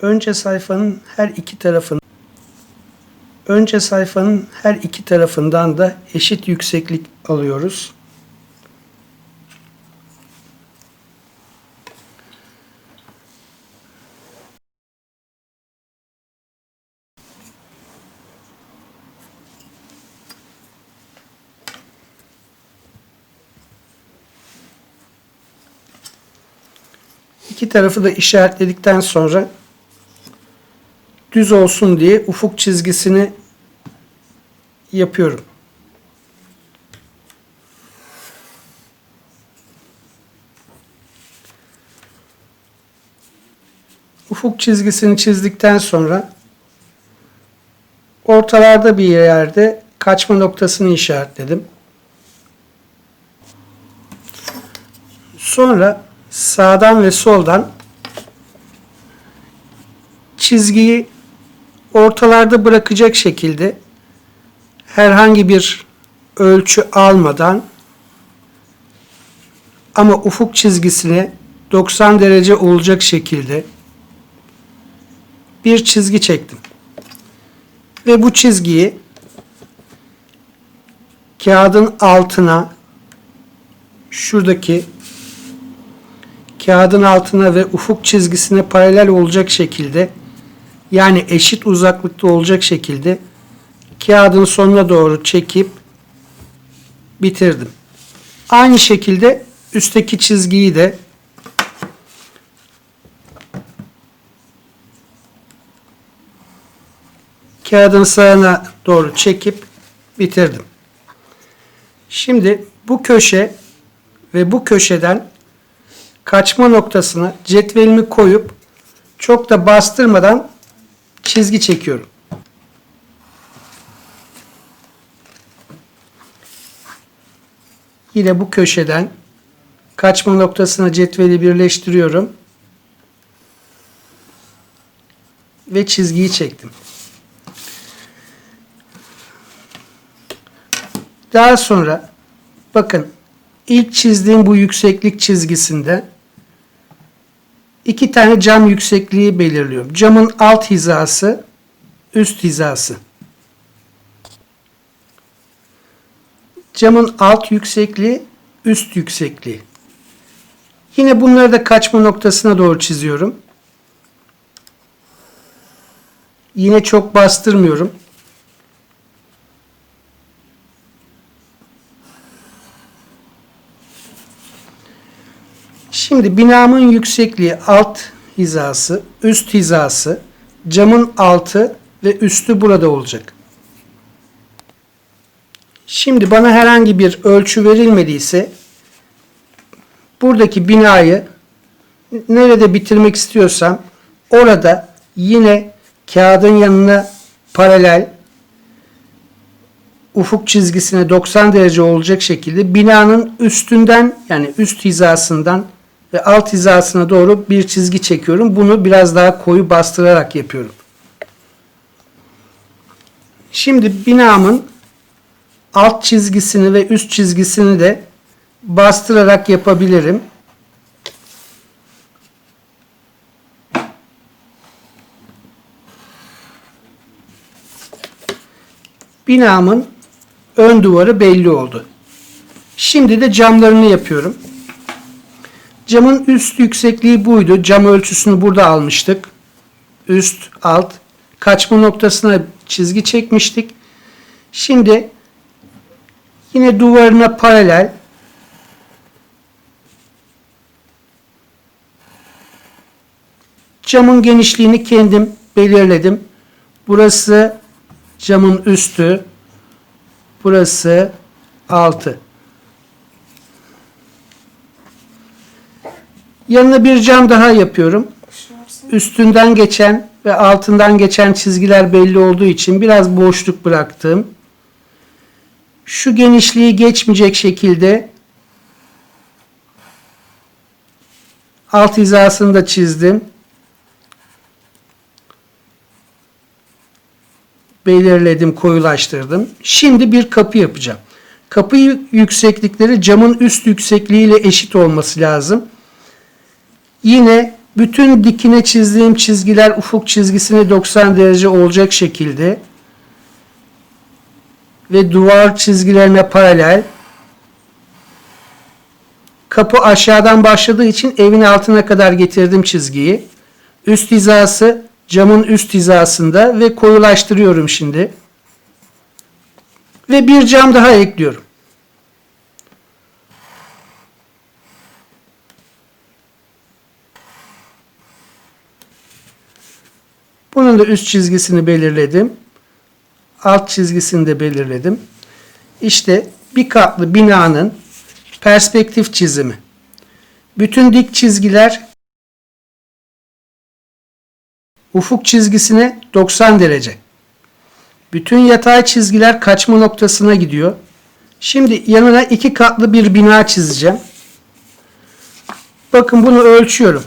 Önce sayfanın her iki tarafın Önce sayfanın her iki tarafından da eşit yükseklik alıyoruz. İki tarafı da işaretledikten sonra düz olsun diye ufuk çizgisini yapıyorum. Ufuk çizgisini çizdikten sonra ortalarda bir yerde kaçma noktasını işaretledim. Sonra sağdan ve soldan çizgiyi ortalarda bırakacak şekilde herhangi bir ölçü almadan ama ufuk çizgisine 90 derece olacak şekilde bir çizgi çektim. Ve bu çizgiyi kağıdın altına şuradaki kağıdın altına ve ufuk çizgisine paralel olacak şekilde yani eşit uzaklıkta olacak şekilde kağıdın sonuna doğru çekip bitirdim. Aynı şekilde üstteki çizgiyi de kağıdın sağına doğru çekip bitirdim. Şimdi bu köşe ve bu köşeden kaçma noktasına cetvelimi koyup çok da bastırmadan çizgi çekiyorum. Yine bu köşeden kaçma noktasına cetveli birleştiriyorum. Ve çizgiyi çektim. Daha sonra bakın ilk çizdiğim bu yükseklik çizgisinde iki tane cam yüksekliği belirliyorum. Camın alt hizası, üst hizası. Camın alt yüksekliği, üst yüksekliği. Yine bunları da kaçma noktasına doğru çiziyorum. Yine çok bastırmıyorum. Şimdi binamın yüksekliği alt hizası, üst hizası, camın altı ve üstü burada olacak. Şimdi bana herhangi bir ölçü verilmediyse buradaki binayı nerede bitirmek istiyorsam orada yine kağıdın yanına paralel ufuk çizgisine 90 derece olacak şekilde binanın üstünden yani üst hizasından ve alt hizasına doğru bir çizgi çekiyorum. Bunu biraz daha koyu bastırarak yapıyorum. Şimdi binamın alt çizgisini ve üst çizgisini de bastırarak yapabilirim. Binamın ön duvarı belli oldu. Şimdi de camlarını yapıyorum. Camın üst yüksekliği buydu. Cam ölçüsünü burada almıştık. Üst, alt. Kaçma noktasına çizgi çekmiştik. Şimdi yine duvarına paralel camın genişliğini kendim belirledim. Burası camın üstü. Burası altı. Yanına bir cam daha yapıyorum. Üstünden geçen ve altından geçen çizgiler belli olduğu için biraz boşluk bıraktım. Şu genişliği geçmeyecek şekilde alt hizasını da çizdim. Belirledim, koyulaştırdım. Şimdi bir kapı yapacağım. Kapı yükseklikleri camın üst yüksekliğiyle eşit olması lazım. Yine Bütün dikine çizdiğim çizgiler ufuk çizgisine 90 derece olacak şekilde ve duvar çizgilerine paralel. Kapı aşağıdan başladığı için evin altına kadar getirdim çizgiyi. Üst hizası camın üst hizasında ve koyulaştırıyorum şimdi. Ve bir cam daha ekliyorum. Bunun da üst çizgisini belirledim. Alt çizgisini de belirledim. İşte bir katlı binanın perspektif çizimi. Bütün dik çizgiler ufuk çizgisine 90 derece. Bütün yatay çizgiler kaçma noktasına gidiyor. Şimdi yanına iki katlı bir bina çizeceğim. Bakın bunu ölçüyorum.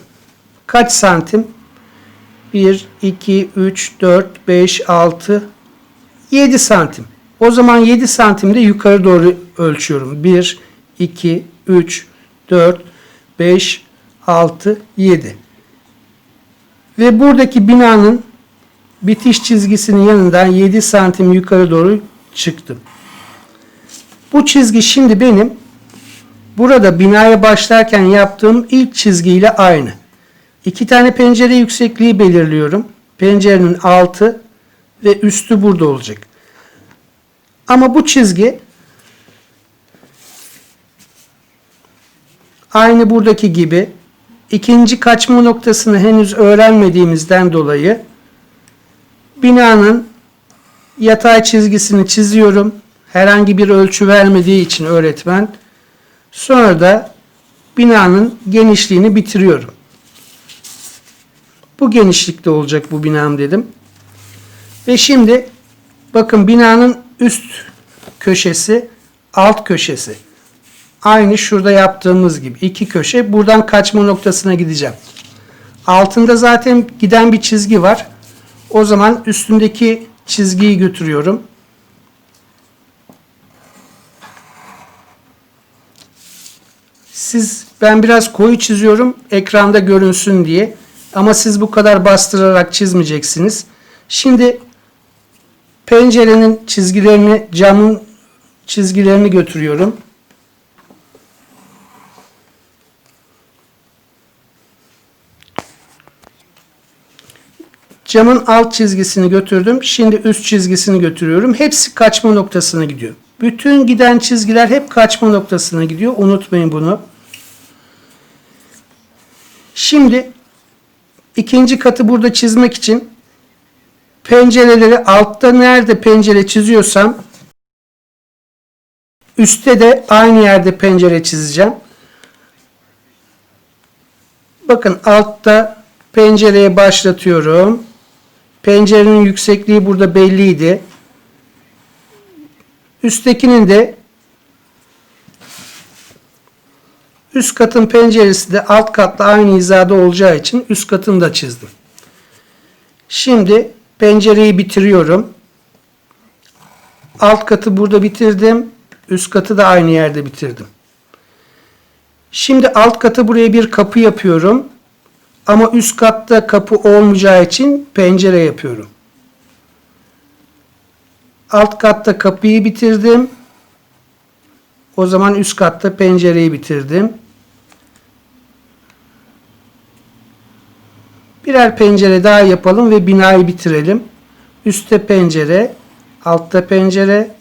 Kaç santim? 1, 2, 3, 4, 5, 6, 7 santim. O zaman 7 santimde yukarı doğru ölçüyorum. 1, 2, 3, 4, 5, 6, 7. Ve buradaki binanın bitiş çizgisinin yanından 7 santim yukarı doğru çıktım. Bu çizgi şimdi benim burada binaya başlarken yaptığım ilk çizgiyle aynı. İki tane pencere yüksekliği belirliyorum. Pencerenin altı ve üstü burada olacak. Ama bu çizgi aynı buradaki gibi ikinci kaçma noktasını henüz öğrenmediğimizden dolayı binanın yatay çizgisini çiziyorum. Herhangi bir ölçü vermediği için öğretmen. Sonra da binanın genişliğini bitiriyorum. Bu genişlikte olacak bu binam dedim. Ve şimdi bakın binanın üst köşesi, alt köşesi. Aynı şurada yaptığımız gibi iki köşe. Buradan kaçma noktasına gideceğim. Altında zaten giden bir çizgi var. O zaman üstündeki çizgiyi götürüyorum. Siz ben biraz koyu çiziyorum ekranda görünsün diye. Ama siz bu kadar bastırarak çizmeyeceksiniz. Şimdi pencerenin çizgilerini, camın çizgilerini götürüyorum. Camın alt çizgisini götürdüm. Şimdi üst çizgisini götürüyorum. Hepsi kaçma noktasına gidiyor. Bütün giden çizgiler hep kaçma noktasına gidiyor. Unutmayın bunu. Şimdi ikinci katı burada çizmek için pencereleri altta nerede pencere çiziyorsam üstte de aynı yerde pencere çizeceğim. Bakın altta pencereye başlatıyorum. Pencerenin yüksekliği burada belliydi. Üsttekinin de üst katın penceresi de alt katla aynı hizada olacağı için üst katını da çizdim. Şimdi pencereyi bitiriyorum. Alt katı burada bitirdim. Üst katı da aynı yerde bitirdim. Şimdi alt katı buraya bir kapı yapıyorum. Ama üst katta kapı olmayacağı için pencere yapıyorum. Alt katta kapıyı bitirdim. O zaman üst katta pencereyi bitirdim. Birer pencere daha yapalım ve binayı bitirelim. Üstte pencere, altta pencere.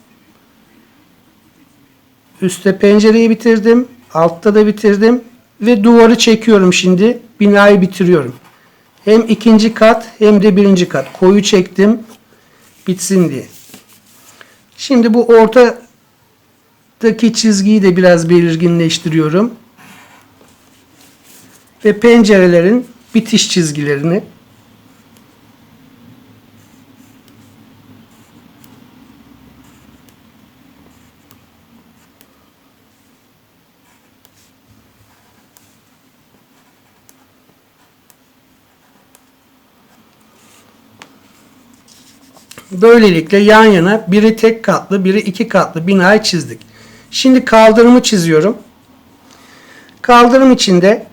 Üstte pencereyi bitirdim. Altta da bitirdim. Ve duvarı çekiyorum şimdi. Binayı bitiriyorum. Hem ikinci kat hem de birinci kat. Koyu çektim. Bitsin diye. Şimdi bu ortadaki çizgiyi de biraz belirginleştiriyorum. Ve pencerelerin bitiş çizgilerini Böylelikle yan yana biri tek katlı, biri iki katlı binayı çizdik. Şimdi kaldırımı çiziyorum. Kaldırım içinde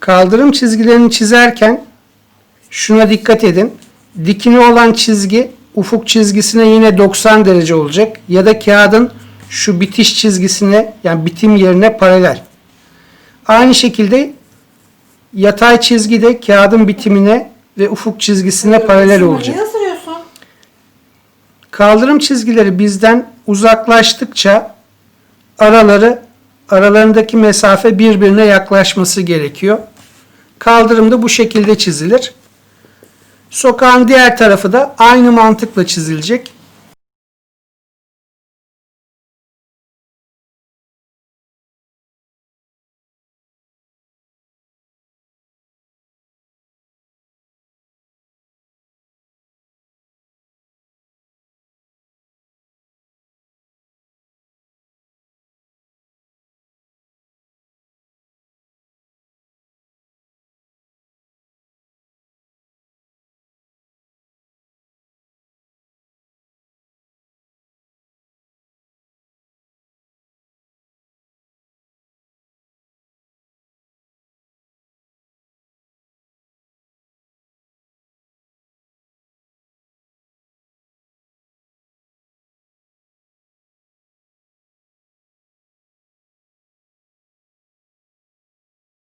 Kaldırım çizgilerini çizerken şuna dikkat edin. Dikini olan çizgi ufuk çizgisine yine 90 derece olacak ya da kağıdın şu bitiş çizgisine yani bitim yerine paralel. Aynı şekilde yatay çizgi de kağıdın bitimine ve ufuk çizgisine paralel Şunu olacak. Niye ısırıyorsun? Kaldırım çizgileri bizden uzaklaştıkça araları aralarındaki mesafe birbirine yaklaşması gerekiyor. Kaldırım da bu şekilde çizilir. Sokağın diğer tarafı da aynı mantıkla çizilecek.